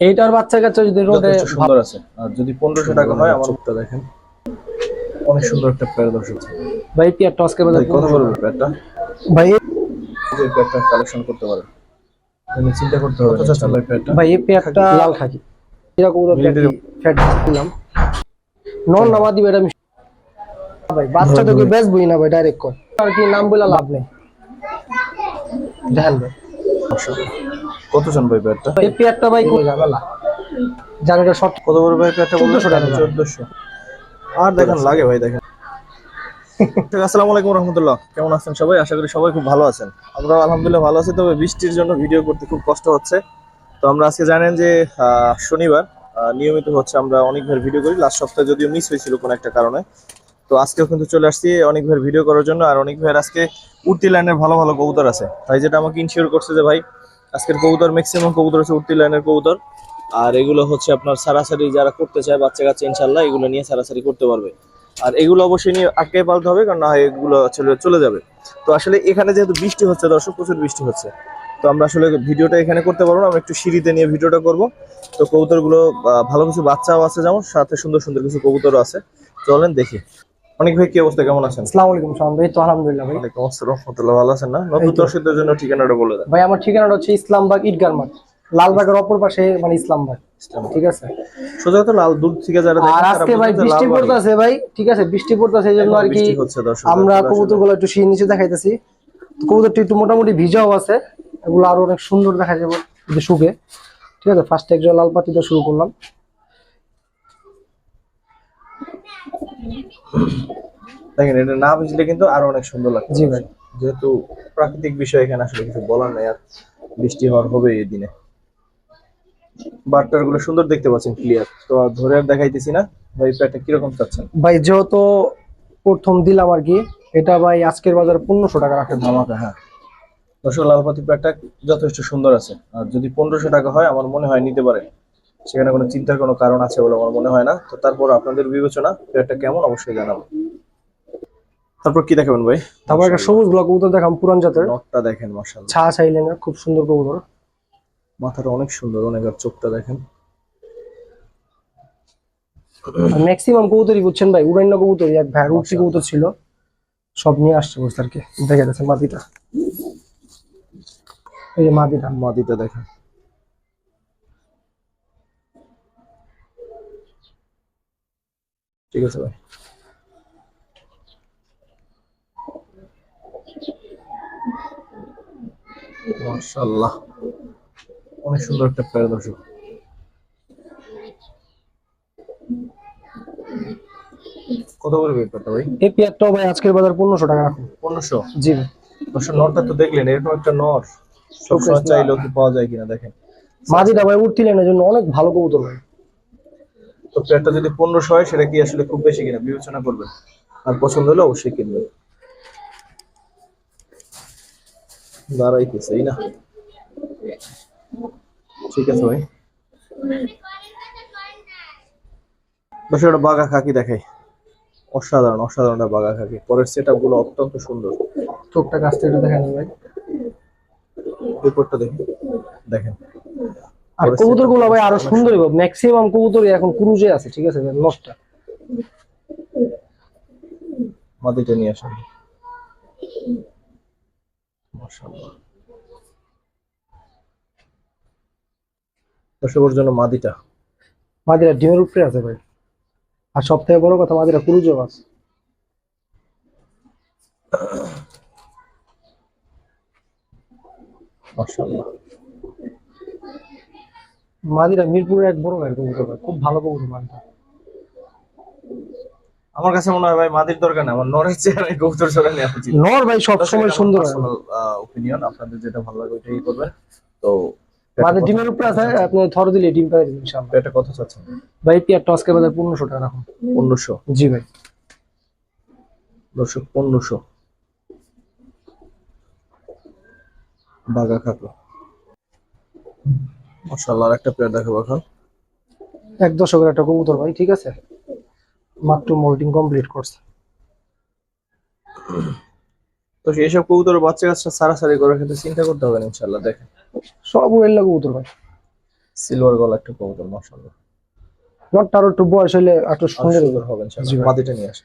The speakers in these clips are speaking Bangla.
এইটার বাচ্চা কাচ্চা যদি রোদে সুন্দর আছে। আর যদি পনেরোশো টাকা হয় আমার চোখটা দেখেন। অনেক সুন্দর একটা পেয়ার দর্শক ভাই পেয়ার টসকে বাজার কত পড়বে পেয়ারটা? ভাই যে পেয়ারটা কালেকশন করতে পারেন তুমি চিন্তা করতে হবে কত চাচ্ছেন ভাই পেয়ারটা ভাই এই পেয়ারটা লাল খাকি। এরকম ফ্যাট দিলাম। নন নামা দিবে এটা ভাই বাচ্চা তো কি বেচবই না ভাই ডাইরেক্ট কর। আর কি নাম বলে লাভ নেই। দেখেন ভাই। কত চান ভাই পেয়ারটা এই পেয়ারটা ভাই কই জান এটা শর্ট কত বড় ভাই পেয়ারটা 1400 টাকা। চোদ্দশো। আর দেখেন লাগে ভাই দেখেন। আসসালামু আলাইকুম রহমতুল্লাহ। কেমন আছেন সবাই? আশা করি সবাই খুব ভালো আছেন। আমরা আলহামদুলিল্লাহ ভালো আছি তবে বৃষ্টির জন্য ভিডিও করতে খুব কষ্ট হচ্ছে। তো আমরা আজকে জানেন যে আহ, শনিবার নিয়মিত হচ্ছে আমরা অনেকবার ভিডিও করি। লাস্ট সপ্তাহে যদিও মিস হয়েছিল কোনো একটা কারণে। তো আজকেও কিন্তু চলে আসছি অনেক ভাই ভিডিও করার জন্য, আর অনেক ভাইয়ের আজকে উঠতি লাইনের ভালো ভালো কবুতর আছে। ভাই যেটা আমাকে ইনশিওর করছে যে ভাই, আজকের কবুতর ম্যাক্সিমাম কবুতর আছে উঠতি লাইনের কবুতর। আর এগুলো হচ্ছে আপনার সারাসারি যারা করতে চায়, বাচ্চা কাচ্চা ইনশাল্লাহ এগুলো নিয়ে সারাসারি করতে পারবে। আর এগুলো অবশ্যই নিয়ে আটকে পালতে হবে, কারণ না হয় এগুলো চলে চলে যাবে। তো আসলে এখানে যেহেতু বৃষ্টি হচ্ছে, দর্শক, প্রচুর বৃষ্টি হচ্ছে। তো আমরা আসলে ভিডিওটা এখানে করতে পারব না, আমরা একটু সিঁড়িতে নিয়ে ভিডিওটা করব। তো কবুতরগুলো ভালো কিছু বাচ্চাও আছে যেমন, সাথে সুন্দর সুন্দর কিছু কবুতরও আছে। চলেন দেখি। অনেক ভাই কি অবস্থা? কেমন আছেন? আসসালামু আলাইকুম ভাই। তো আলহামদুলিল্লাহ ভাই। ওয়ালাইকুম আসসালাম রহমতুল্লাহ ভালো আছেন না? নতুন দর্শকদের জন্য ঠিকানাটা বলে দেন। ভাই আমার ঠিকানাটা হচ্ছে ইসলামবাগ ঈদগার মাঠ। লালবাগের অপর পাশে মানে ইসলামবাগ। ঠিক আছে? সোজা তো লাল দূর থেকে যারা আর আজকে ভাই বৃষ্টি। পড়তেছে ভাই ঠিক আছে? বৃষ্টি পড়তেছে এই জন্য আর কি হচ্ছে আমরা আসলে- কবুতরগুলো একটু শীত নিচে দেখাইতেছি। কবুতরটি একটু মোটামুটি ভিজাও আছে। এগুলো আরও অনেক সুন্দর দেখা যাবে যদি শুকে। ঠিক আছে? ফার্স্ট একজন লাল পাতি দিয়ে শুরু করলাম। দেখেন এটা না বুঝলে কিন্তু আরও অনেক সুন্দর লাগবে। জি ভাই। যেহেতু প্রাকৃতিক বিষয় এখানে আসলে কিছু বলার নাই আর বৃষ্টি হওয়ার হবে এই দিনে। বাটটারগুলো সুন্দর দেখতে পাচ্ছেন ক্লিয়ার তো ধরে আর দেখাইতেছি না ভাই প্যাটটা কীরকম চাচ্ছেন? ভাই যেহেতু প্রথম দিলাম আর কি এটা ভাই আজকের বাজারে পনেরোশো টাকা রাখেন। ধামাকা হ্যাঁ। দর্শক লালপাতি প্যাটটা যথেষ্ট সুন্দর আছে। আর যদি পনেরোশো টাকা হয় আমার মনে হয় নিতে পারে সেখানে কোনো চিন্তার কোনো কারণ আছে বলে আমার মনে হয় না। তো তারপর আপনাদের বিবেচনা প্যাটটা কেমন অবশ্যই জানাব। তারপর কি দেখাবেন ভাই? তারপর একটা সবুজগুলো কবুতর দেখাম পুরান জাতের। নটটা দেখেন মার্শাল্লাহ ছা চাইলেন খুব সুন্দর কবুতর। মাথাটা অনেক সুন্দর অনেক আর চোখটা দেখেন। ম্যাক্সিমাম কবুতরই বুঝছেন ভাই উড়াইন্য কবুতরই। এক ভাই উঠতি কবুতর ছিল। সব নিয়ে আসছে বসে আর কি। দেখে যাচ্ছে মাটিটা এই যে মাটিটা মাদিটা দেখেন। ঠিক আছে ভাই। অনেক সুন্দর একটা দর্শক। কত করে পেয়ারটা ভাই? এই পেয়ারটাও ভাই আজকের বাজার পনেরোশো টাকা। রাখুন পনেরোশো? জি। ভাই দর্শক নরটা তো দেখলেন এরকম একটা নর সবসময় চাইলেও কি পাওয়া যায় কিনা দেখেন। মাটিটা ভাই উঠতিলেন জন্য অনেক ভালো কবুতর ভাই। তো প্লেটটা যদি পনেরোশো হয় সেটা কি আসলে খুব বেশি কিনা? বিবেচনা করবেন। আর পছন্দ হলে অবশ্যই কিনবেন। দাঁড়াইতেছে না। ঠিক আছে ভাই। বাঘা খাকি দেখাই। অসাধারণ অসাধারণ বাঘা খাকি। পরের সেটগুলো অত্যন্ত সুন্দর। চোখটা কাছ থেকে দেখেন ভাই। রিপোর্টটা দেখি। দেখেন। আর কবুতরগুলো ভাই আরও সুন্দরই সুন্দর ম্যাক্সিমাম কবুতরই এখন ক্রুজে আছে ঠিক আছে ভাই? নষ্ট। মাদিটা নিয়ে আসেন। মাশাআল্লাহ। দর্শকের জন্য মাদিটা। মাদিরা ডিমের উপরে আছে ভাই। আর সব থেকে বড় কথা মাদিরা ক্রুজেও আছে। মাশাআল্লাহ। মাদিরা মিরপুরের এক বড় ভাই কবুতর ভাই খুব ভালো কবুতর মাদিরা। আমার কাছে মনে হয় ভাই মাদির দরকার না আমার নরের চেহারা কবুতর ছড়া নেওয়া উচিত। নর ভাই সব সময় সুন্দর ওপিনিয়ন আপনাদের যেটা ভালো লাগে ওইটাই করবেন তো মাদের ডিমের উপরে আছে আপনি থর দিলে ডিম পাই দিবেন ইনশাআল্লাহ। এটা কত চাচ্ছেন ভাই পেয়ার টসকে বাজার পনেরোশো টাকা রাখুন পনেরোশো? জি ভাই। দর্শক পনেরোশো। বাগা খাকো। মাশাআল্লাহ একটা পেয়ার দেখাবো এখন। এক দশকের একটা কবুতর ভাই ঠিক আছে? মাত্র মোল্টিং কমপ্লিট করছে। তো এইসব কবুতর বাচ্চা কাচ্চা সারাসারি করার ক্ষেত্রে চিন্তা করতে হবে না ইনশাল্লাহ দেখেন। সব ওয়েল্লা কবুতর ভাই। সিলভার গলা একটা কবুতর মাশাআল্লাহ। নটটা আরও একটু বয়স হলে একটু সুন্দর হবে ইনশাআল্লাহ। মাদিটা নিয়ে আসে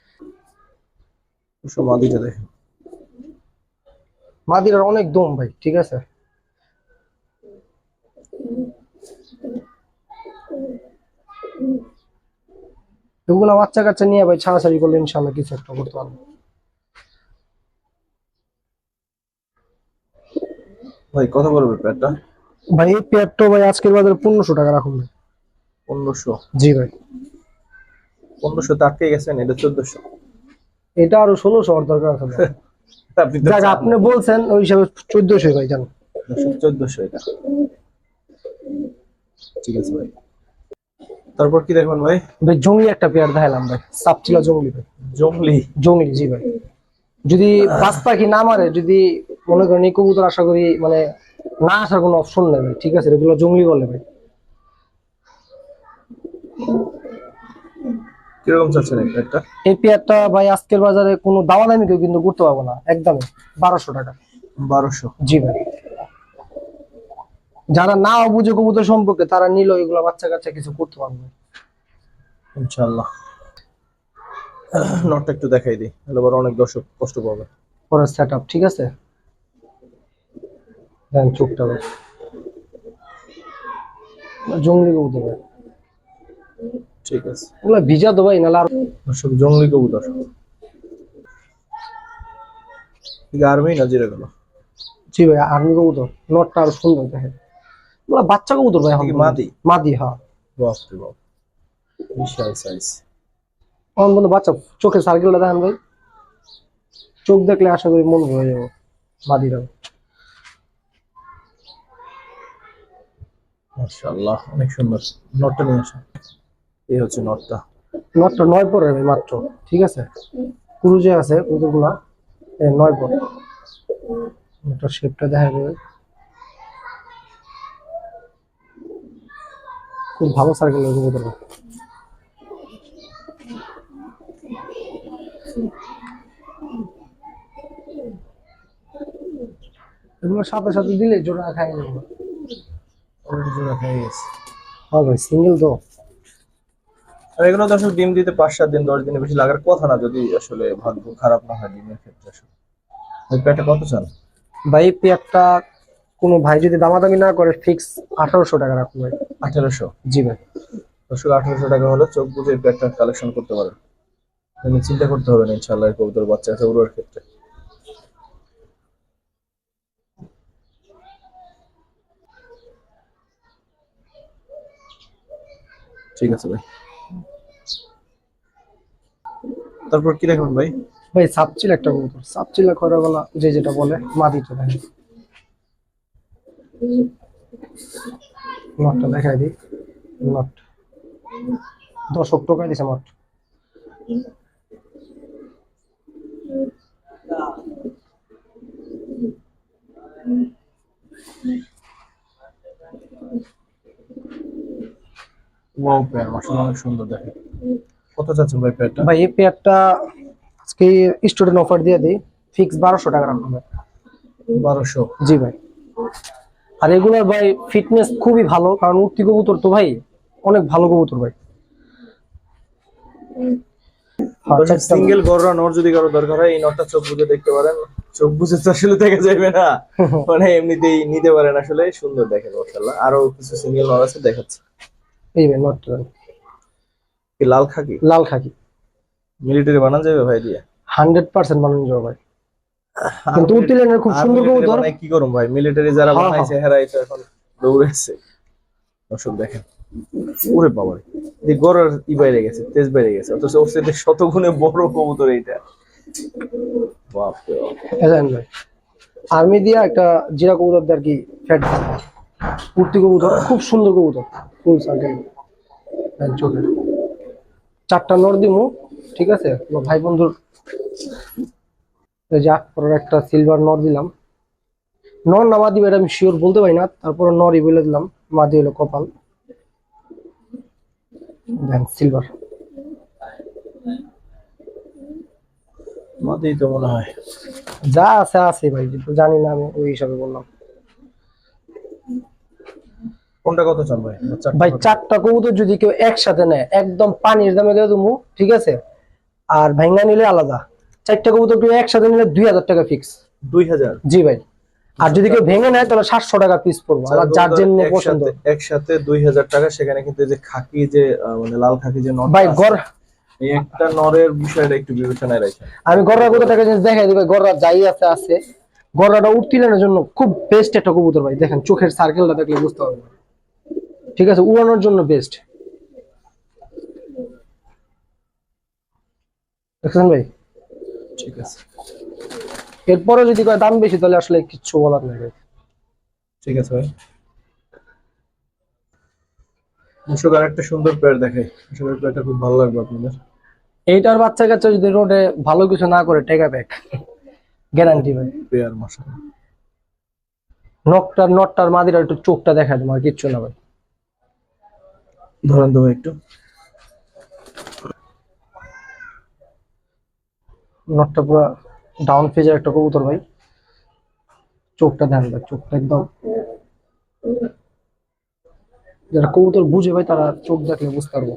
সব মাদিটা দেখেন। মাদিরার অনেক দম ভাই ঠিক আছে? এগুলা বাচ্চা কাচ্চা নিয়ে ভাই ছাড়াছাড়ি করলে ইনশাল্লাহ কিছু একটা করতে পারব। ভাই কত পড়বে প্যাটটা ভাই এই পেয়ারটা ভাই আজকের বাজারে পনেরোশো টাকা রাখুন ভাই। পনেরোশো? জি ভাই। পনেরোশো তো আটকে গেছেন এটা চোদ্দশো। এটা আরও ষোলোশো হওয়ার দরকার আছে যাক আপনি বলছেন ওই হিসাবে চোদ্দশো ভাই জানো। চোদ্দশো এটা। ঠিক আছে ভাই। তারপর কি দেখবেন ভাই? ভাই জঙ্গলি একটা পেয়ার দেখালাম ভাই। সাপচিলা জঙ্গলি ভাই। জঙ্গলি? জঙ্গলি জি ভাই। যদি বাস পাখি না মারে যদি মনে করেন এই কবুতর আশা করি মানে না আসার কোনো অপশন নেই ভাই ঠিক আছে? এগুলো জঙ্গলি বলে ভাই। কীরকম চাচ্ছেন এই এই পেয়ারটা ভাই আজকের বাজারে কোনো দাওয়া দামি কেউ কিন্তু করতে পারব না একদমই। বারোশো টাকা। বারোশো। জি ভাই। যারা না বুঝে কবুতর সম্পর্কে তারা নিল এগুলো বাচ্চা কাচ্চা কিছু করতে পারবে। ইনশাল্লাহ নটটা একটু দেখাই দিই তাহলে আবার অনেক দর্শক কষ্ট পাবে। পরের সেট ঠিক আছে? দেন চোখটা ভাই জঙ্গলি কবুতর ভাই। ঠিক আছে। ওগুলো ভিজা তো ভাই নাহলে আর দর্শক জঙ্গলি কবুতর। আর্মি না জিরে গেল জি ভাই আর্মি কবুতর। নটটা আরও সুন্দর দেখে ওগুলো বাচ্চা কবুতর ভাই এখন মাদি? মাদি হ্যাঁ। বাপরে বাপ। বিশাল সাইজ এখন পর্যন্ত বাচ্চা চোখে সার্কেলটা দেখেন ভাই। চোখ দেখলে আশা করি মন ভরে যাব মাদিরা মাশাআল্লাহ অনেক সুন্দর। নটটা নিয়ে আসো। এই হচ্ছে নটটা। নটটা নয় পরে ভাই মাত্র। ঠিক আছে? ক্রুজে আছে কবুতরগুলা। এ নয় পর। নটটার শেপটা দেখা যাবে খুব ভালো সার্কেল কবুতর এগুলো সাথে সাথে দিলে জোড়া খাই জোড়া গেছে। হ্যাঁ ভাই সিঙ্গেল তো। আর এগুলো দর্শক ডিম দিতে পাঁচ সাত দিন দশ দিনে বেশি লাগার কথা না যদি আসলে ভাগ্য খারাপ না হয় ডিমের ক্ষেত্রে আসলে। প্যাটে কত চান ভাই পেয়ারটা কোনো ভাই যদি দামাদামি না করে ফিক্স আঠারোশো টাকা রাখুন ভাই। আঠারোশো? জি ভাই। দর্শক আঠারোশো টাকা হলে চোখ বুঝে প্যাটটা কালেকশন করতে পারেন। আপনি চিন্তা করতে হবে না ইনশাল্লাহ কবুতর বাচ্চা আছে উড়ার ক্ষেত্রে। ঠিক আছে ভাই। তারপর কি দেখবেন ভাই? ভাই সাপচিল একটা কবুতর। সাপচিলা গলা যে যেটা বলে মাদিটা দেখেন নটটা দেখাই দিই। নট দশক টাকা দিছে মাত্র ওয়াও পেয়ার মাশাআল্লাহ অনেক সুন্দর দেখে কত চাচ্ছেন ভাই পেয়ারটা? ভাই এই পেয়ারটা আজকে স্টুডেন্ট অফার দিয়ে দিই। ফিক্স বারোশো টাকা রাখুন বারোশো। জি ভাই। আর এগুলোর ভাই ফিটনেস খুবই ভালো কারণ উঠতি কবুতর তো ভাই অনেক ভালো কবুতর ভাই। সিঙ্গেল গররা নর যদি কারও দরকার হয় এই নটটা চোখ বুঝে দেখতে পারেন। চোখ বুঝে তো আসলে দেখা যাবে না। মানে এমনিতেই নিতে পারেন আসলে সুন্দর দেখে মাশাআল্লাহ। আরও কিছু সিঙ্গেল নর আছে দেখাচ্ছে। এই ভাই নটটা লাল খাকি? লাল খাকি। মিলিটারি বানান যাবে ভাই দিয়ে? হান্ড্রেড পার্সেন্ট বানানো যাবে ভাই। কিন্তু উত্তীর্ণের খুব সুন্দর কবুতর। কি করুম ভাই? মিলিটারি যারা হ্যাঁ, বানাইছে হেরা এটা এখন দৌড়েছে দর্শক দেখেন। ওরে বাবা রে এই গরুর ই বাইরে গেছে তেজ বাইরে গেছে অথচ ওর সাথে শত গুণে বড় কবুতর এইটা। বাপ। রে ভাই আর্মি দিয়া একটা জিরা কবুতর দিয়ে আর কি ফ্যাট উঠতি কবুতর খুব সুন্দর কবুতর। ফুল সার্কেল চারটা নর দিমু ঠিক আছে? ভাই বন্ধুর এই যে পরের একটা সিলভার নর দিলাম। নর না মাদি এটা আমি শিওর বলতে পারি না। তারপর নরই বলে দিলাম মাদি হলো কপাল। দেন সিলভার মাদি তো মনে হয়। যা আছে আছে ভাই জানি না আমি ওই হিসাবে বললাম। কোনটা কত চান ভাই? ভাই চারটা কবুতর যদি কেউ একসাথে নেয় একদম পানির দামে দিয়ে দেবো ঠিক আছে? আর ভাঙ্গা নিলে আলাদা। চারটা কবুতর কেউ একসাথে নিলে দুই হাজার টাকা ফিক্স দুই হাজার? জি ভাই। আর যদি কেউ ভেঙে নেয় তাহলে সাতশো টাকা পিস পড়ব। আর যার জন্য পছন্দ। একসাথে দুই হাজার টাকা সেখানে কিন্তু যে খাকি যে মানে লাল খাকি যে ভাই গড় একটা নরের বিষয়টা একটু বিবেচনায় রাখেন আমি গররা কত টাকা জিনিস দেখাই দিই ভাই গররা যাই আছে আছে। গররাটা উত্তীর্ণের জন্য খুব বেস্ট একটা কবুতর ভাই। দেখেন চোখের সার্কেলটা দেখলে বুঝতে পারবেন। ঠিক আছে উড়ানোর জন্য বেস্ট দেখছেন ভাই? ঠিক আছে। এরপরে যদি কয় দাম বেশি তাহলে আসলে কিচ্ছু বলার নেই ঠিক আছে ভাই। আর একটা সুন্দর পেয়ার দেখে আসলে পেয়ারটা খুব ভালো লাগবে আপনাদের। এইটার বাচ্চা কাচ্চা যদি রোডে ভালো কিছু না করে টেকা ব্যাক গ্যারান্টি ভাই। পেয়ার মশা নকটার নটটার মাদিরা একটু চোখটা দেখা আর কিচ্ছু না ভাই। ধরেন তো একটু। নটটা পুরো ডাউন ফেজের একটা কবুতর ভাই। চোখটা ধ্যান ভাই, চোখটা একদম। যারা কবুতর বুঝে ভাই, তারা চোখ দেখলে বুঝতে পারব।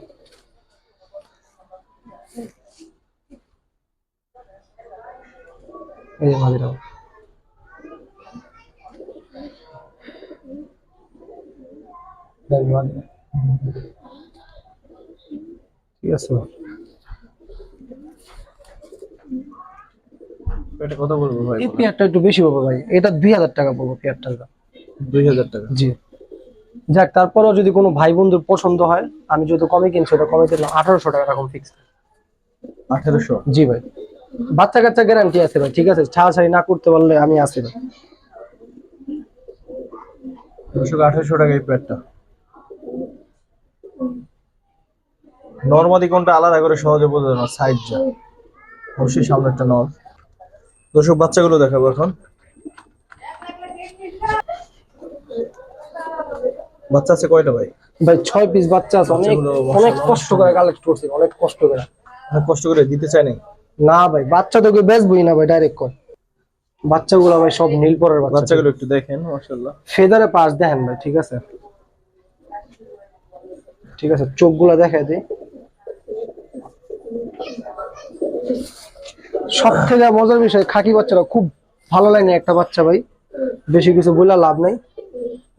এই যে মাদিরা দেন মাদিরা। ঠিক আছে ভাই। পেয়ারটা কত বলব ভাই এই পেয়ারটা একটু বেশি ভাই। এটা দুই হাজার টাকা পড়ব টাকা। জি। যাক তারপরেও যদি কোনো ভাই বন্ধুর পছন্দ হয় আমি কমে কিনছি ওটা কমে দিলাম। টাকা ফিক্স জি ভাই। বাচ্চা কাচ্চা গ্যারান্টি আছে ভাই ঠিক আছে? ছাড়াছাড়ি না করতে পারলে আমি আছি ভাই। আঠারোশো টাকা এই কোনটা আলাদা করে সহজে বোঝা যায় না সাইড যা অবশ্যই সামনে একটা নর দর্শক বাচ্চাগুলো দেখাবো এখন। বাচ্চা আছে কয়টা ভাই? ভাই ছয় পিস বাচ্চা আছে। অনেক অনেক কষ্ট করে কালেক্ট করছি অনেক কষ্ট করে। অনেক কষ্ট করে দিতে চাই নাই? না ভাই বাচ্চা তোকে বেচবই না ভাই ডাইরেক্ট কর বাচ্চাগুলো ভাই সব নীল পরের বাচ্চা। বাচ্চাগুলো একটু দেখেন মাশাআল্লাহ। ফেদারে পাশ দেখেন ভাই ঠিক আছে? ঠিক আছে চোখগুলো দেখাই দিই। সব থেকে মজার বিষয়, খাকি বাচ্চারা খুব ভালো লাগে একটা বাচ্চা ভাই। বেশি কিছু বলে লাভ নাই।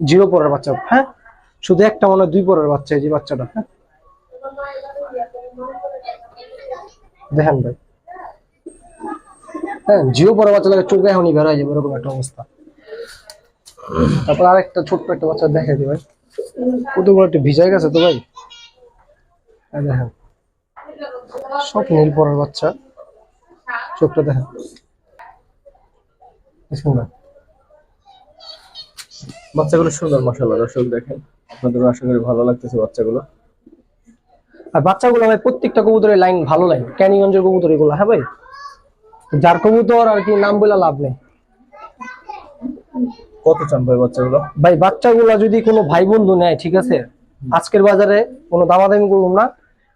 জিরো পরের বাচ্চা হ্যাঁ? শুধু একটা মনে হয় দুই পরের বাচ্চা যে বাচ্চাটা হ্যাঁ? দেখেন ভাই। হ্যাঁ জিরো পরের বাচ্চা চোখে এখনই বের হয়ে যাবে, এরকম একটা অবস্থা। তারপর আরেকটা ছোট্ট একটা বাচ্চা দেখে দি ভাই। কত বড় একটা ভিজাই গেছে তো ভাই। এই দেখেন। সব নীল পরের বাচ্চা। চোখটা না বাচ্চাগুলো সুন্দর মাশাআল্লাহ দর্শক দেখেন। আপনাদের আশা করি ভালো লাগতেছে বাচ্চাগুলো। আর বাচ্চাগুলো ভাই প্রত্যেকটা কবুতরের লাইন ভালো লাইন। ক্যানিগঞ্জের কবুতর এগুলো হ্যাঁ ভাই? যার কবুতর আর কি নাম বলে লাভ নেই। কত চান ভাই বাচ্চাগুলো? ভাই বাচ্চাগুলো যদি কোনো ভাই বন্ধু নেয় ঠিক আছে? আজকের বাজারে কোনো দামাদামি করুন না।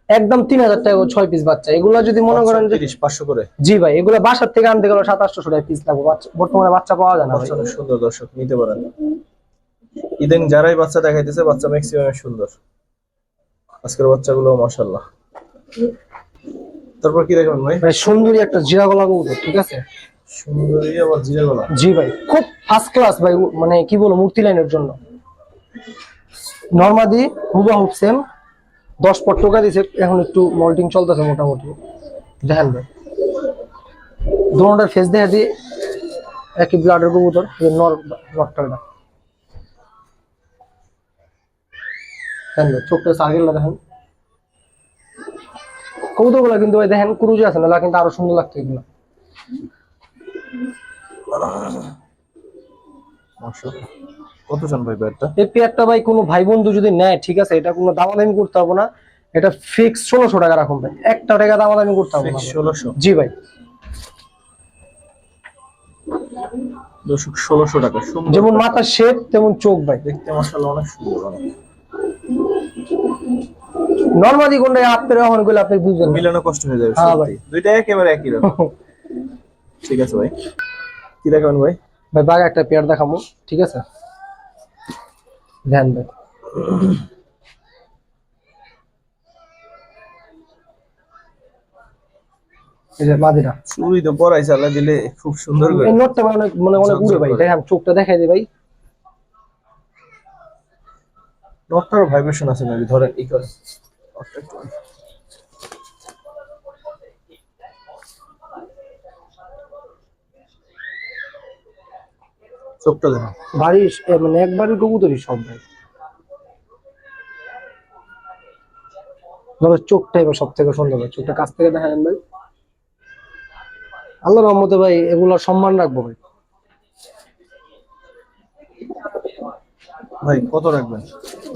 একদম তিন হাজার টাকা ছয় পিস বাচ্চা। এগুলা যদি মনে করেন যে পাঁচশো করে? জি ভাই এগুলো বাসার থেকে আনতে গেলে সাত আটশো টাকা পিস লাগবে। বর্তমানে বাচ্চা পাওয়া যায় না সুন্দর দর্শক নিতে পারেন। ইদানিং যারাই বাচ্চা দেখাইতেছে বাচ্চা ম্যাক্সিমাম সুন্দর। আজকের বাচ্চাগুলো মাশাল্লাহ তারপর কি দেখবেন ভাই? ভাই সুন্দরী একটা জিরা গলা কবুতর ঠিক আছে? সুন্দরী আবার জিরে গলা। জি ভাই খুব ফার্স্ট ক্লাস ভাই মানে কি বলব মূর্তি লাইনের জন্য। নর্মাদি হুবাহুব সেম দশ পট টোকা দিছে, এখন একটু মল্টিং চলতেছে মোটামুটি। দেখেন ভাই। দোনোটার ফেস দেখা দিয়ে একই ব্লাডের কবুতর নর নটটা দেখেন চোখটা কিন্তু আছে না কিন্তু আরও সুন্দর লাগতো এগুলো। কত চান ভাই ব্যাটটা এই পেয়ারটা ভাই কোনো ভাই বন্ধু যদি নেয় ঠিক আছে এটা কোনো দামাদামি করতে হবে না। এটা ফিক্স ষোলোশো টাকা রাখুন ভাই। একটা টাকা দামাদামি করতে হবে না ষোলোশো? জি ভাই। দর্শক ষোলোশো টাকা যেমন মাথার শেপ তেমন চোখ ভাই। দেখতে মাশাল্লাহ অনেক সুন্দর অনেক। নর্মালি কোনটা পেরে করলে আপনি বুঝবেন। মিলানো কষ্ট হয়ে যাবে হ্যাঁ ভাই। দুইটা একেবারে একই রকম। ঠিক আছে ভাই। কি দেখাবেন ভাই? ভাই বাঘ একটা পেয়ার দেখাবো ঠিক আছে? ধ্যান ভাই মাদিরা চুরি তো পরাই চালা দিলে খুব সুন্দর করে। নোটটা মানে অনেক মানে অনেক উড়ে ভাই। চোখটা দেখাই দে ভাই। নটটার ভাইব্রেশন আছে মেবি ধরেন ই করে চোখটা দেখেন বাড়ি মানে একবারই কবুতরই সব ভাই। ধরো চোখটা এবার সব থেকে সুন্দর ভাই চোখটা কাছ থেকে দেখা যান ভাই আল্লাহ রহমতে ভাই এগুলো সম্মান রাখব ভাই। ভাই কত রাখবেন?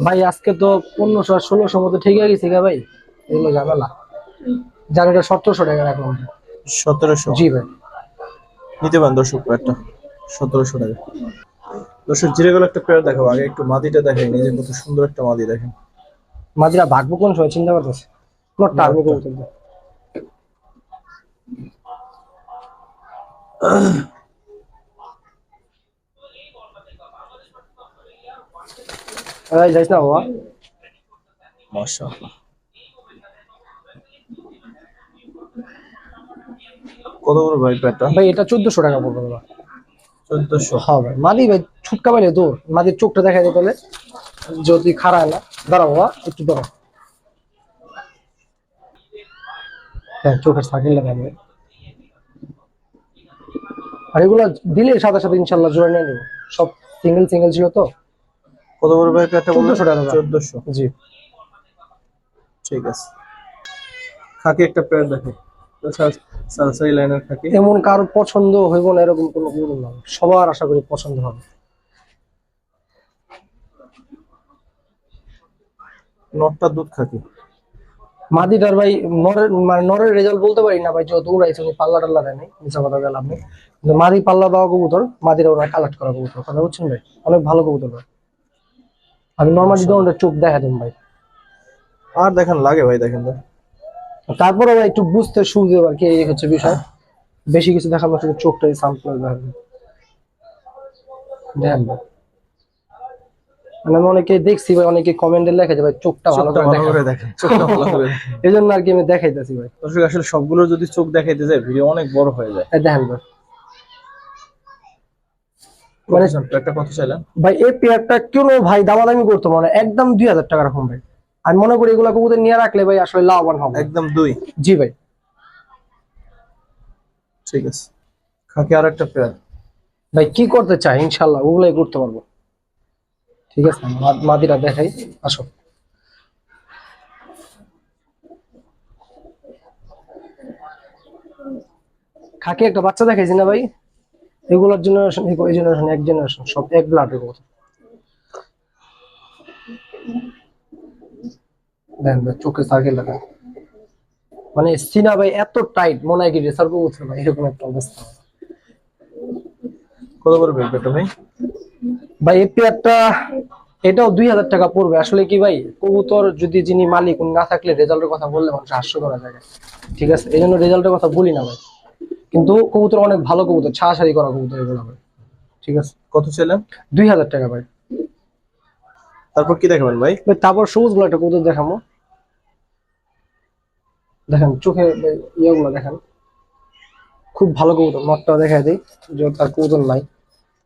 ভাই আজকে তো পনেরোশো আর ষোলোশো মতো ঠিক হয়ে গেছে ভাই এগুলো ঝামেলা। জানি এটা সতেরোশো টাকা রাখলাম। সতেরোশো? জি ভাই। নিতে পারেন দর্শক একটা সতেরোশো টাকা। দর্শক জিরেগুলো একটা পেয়ার দেখাবো। আগে একটু মাদিটা দেখেন এই যে কত সুন্দর একটা মাদি দেখেন। মাদিরা ভাগবো কোন সময় চিন্তা করতেছে। যাইস না বাবা। মাশাআল্লাহ। কত বড় ভাই পেয়ারটা? ভাই এটা চোদ্দশো টাকা পড়বে বাবা। হ্যাঁ ভাই। ছুটকা মাদির চোখটা দেখাই দিতে হলে যদি না দাঁড়াও বাবা একটু দাঁড়াও। হ্যাঁ চোখের সার্কেল আর এগুলো দিলে সাথে সাথে ইনশাল্লাহ জোড়া নিয়ে নেব। সব সিঙ্গেল সিঙ্গেল ছিল তো? কত বড় ভাই বললেন 1400 টাকা। দাম। চোদ্দশো। জি। ঠিক আছে। খাকি একটা দেখে। সালসাই লাইনের খাকি। এমন কারও পছন্দ হইব না এরকম কোনো গরু না। সবার আশা করি পছন্দ হবে। নটটা দুধ খাকি। মাদিটার ভাই নরের মানে নরের রেজাল্ট বলতে পারি না ভাই যত উড়াইছে উনি পাল্লা টাল্লা দেয় নাই মিশা কথা গেল আপনি কিন্তু মাদি পাল্লা দেওয়া কবুতর মাদিরা ওরা কালেক্ট করা কবুতর কথা বুঝছেন ভাই? অনেক ভালো কবুতর ভাই। আমি নর্মালি দোকানটা চোখ দেখা দিন ভাই। আর দেখেন লাগে ভাই দেখেন ভাই তারপরে একটু বুঝতে সুবিধা আর কি এই হচ্ছে বিষয়। বেশি কিছু দেখাবো শুধু চোখটাই সামপ্লাস দেখাবেন দেখেন মানে আমি অনেকে দেখছি ভাই অনেকে কমেন্টে লেখে যে ভাই চোখটা ভালো করে দেখেন। চোখটা ভালো করে। এই জন্য আর কি আমি দেখাইতেছি ভাই। দর্শক আসলে সবগুলো যদি চোখ দেখাইতে যায় ভিডিও অনেক বড় হয়ে যায়। দেখেন ভাই। মানে একটা কথা চাইলেন ভাই এই পেয়ারটা কেন ভাই দামাদামি করতো মানে একদম দুই হাজার টাকা রাখুন ভাই। আমি মনে করি এগুলা কবুতর নিয়ে রাখলে ভাই আসলে লাভবান হবে। একদম দুই। জি ভাই। ঠিক আছে। খাকি আর একটা পেয়ার ভাই কি করতে চাই? ইনশাল্লাহ ওগুলাই করতে পারব। ঠিক আছে মাদিরা দেখাই আসো। খাকি একটা বাচ্চা দেখাইছি না ভাই? এগুলোর জেনারেশন এই জেনারেশন এক জেনারেশন সব এক ব্লাডের কথা দেন ভাই চোখে সার্কেল লাগা মানে সিনা ভাই এত টাইট মনে হয় কি রেসার কবুতর ভাই এরকম একটা অবস্থা। কত ভাই পেয়ারটা ভাই? ভাই এই পেয়ারটা এটাও দুই হাজার টাকা পড়বে। আসলে কি ভাই কবুতর যদি যিনি মালিক উনি না থাকলে রেজাল্টের কথা বললে মানুষ হাস্য করা যায়। ঠিক আছে এই জন্য রেজাল্টের কথা বলি না ভাই। কিন্তু কবুতর অনেক ভালো কবুতর ছাড়াছাড়ি করা কবুতর এগুলো ভাই। ঠিক আছে? কত ছিলেন দুই হাজার টাকা ভাই। তারপর কি দেখাবেন ভাই? ভাই তারপর সবুজগুলো একটা কবুতর দেখাবো। দেখেন চোখে ইয়েগুলো দেখেন। খুব ভালো কবুতর মতটাও দেখা দিই যে তার কবুতর নাই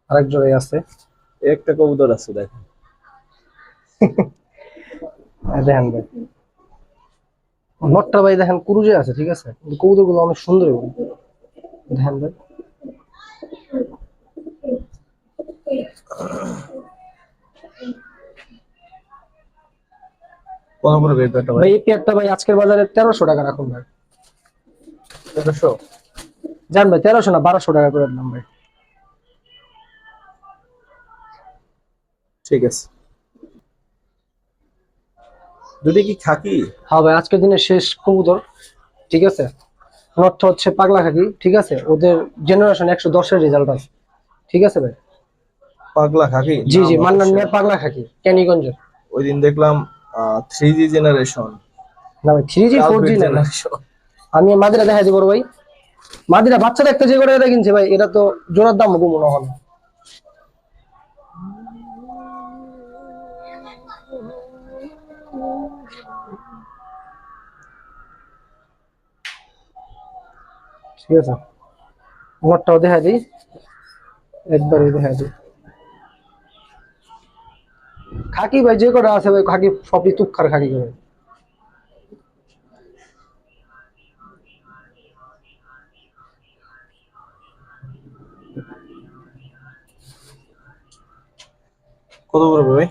আরেক জোড়াই আছে। একটা কবুতর আছে দেখেন। দেখেন ভাই নটটা ভাই দেখেন কুরুজে আছে ঠিক আছে? কিন্তু কবুতরগুলো অনেক সুন্দর। দেখেন ভাই। কত বড় ভাই পেয়ারটা ভাই ভাই এই পেয়ারটা ভাই আজকের বাজারে টাকা রাখুন ভাই। জান ভাই না টাকা করে ভাই। ঠিক আছে। দুটি কি খাকি? হ্যাঁ ভাই আজকের দিনের শেষ কবুতর ঠিক আছে? নটটা হচ্ছে পাগলা খাকি ঠিক আছে? ওদের জেনারেশন একশো দশের রেজাল্ট আছে ঠিক আছে ভাই? পাগলা খাকি? জি জি মান্নান পাগলা খাকি ক্যানিগঞ্জের ওই দিন দেখলাম থ্রি জি জেনারেশন না ভাই three G four G generation আমি মাদিরা দেখাই দিব ভাই। মাদিরা বাচ্চা দেখতে যে করে এটা কিনছে ভাই এটা তো জোড়ার দাম কম মনে হয় ঠিক আছে। নোটটাও দেখা দিই। একবারই দেখা দিই। খাকি ভাই যে কটা আছে ভাই খাকি সবই তুক্ষার খাকি ভাই কত পড়বে ভাই?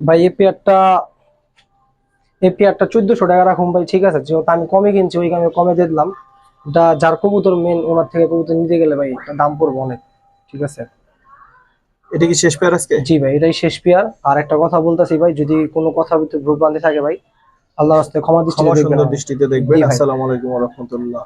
ভাই এই পেয়ারটা এই পেয়ারটা চোদ্দশো টাকা রাখুন ভাই ঠিক আছে? যেহেতু আমি কমে কিনছি ওই আমি কমে দিয়ে দিলাম। যার কবুতর মেন ওনার থেকে কবুতর নিতে গেলে ভাই দাম পড়বে অনেক ঠিক আছে? এটা কি শেষ পেয়ার আজকে? জি ভাই এটাই শেষ পেয়ার। আর একটা কথা বলতেছি ভাই যদি কোনো কথা ভিতরে ভুল ভ্রান্তি থাকে ভাই আল্লাহ রাস্তায় ক্ষমা দৃষ্টিতে দেখবেন দৃষ্টিতে দেখবেন। আসসালামু আলাইকুম রহমতুল্লাহ।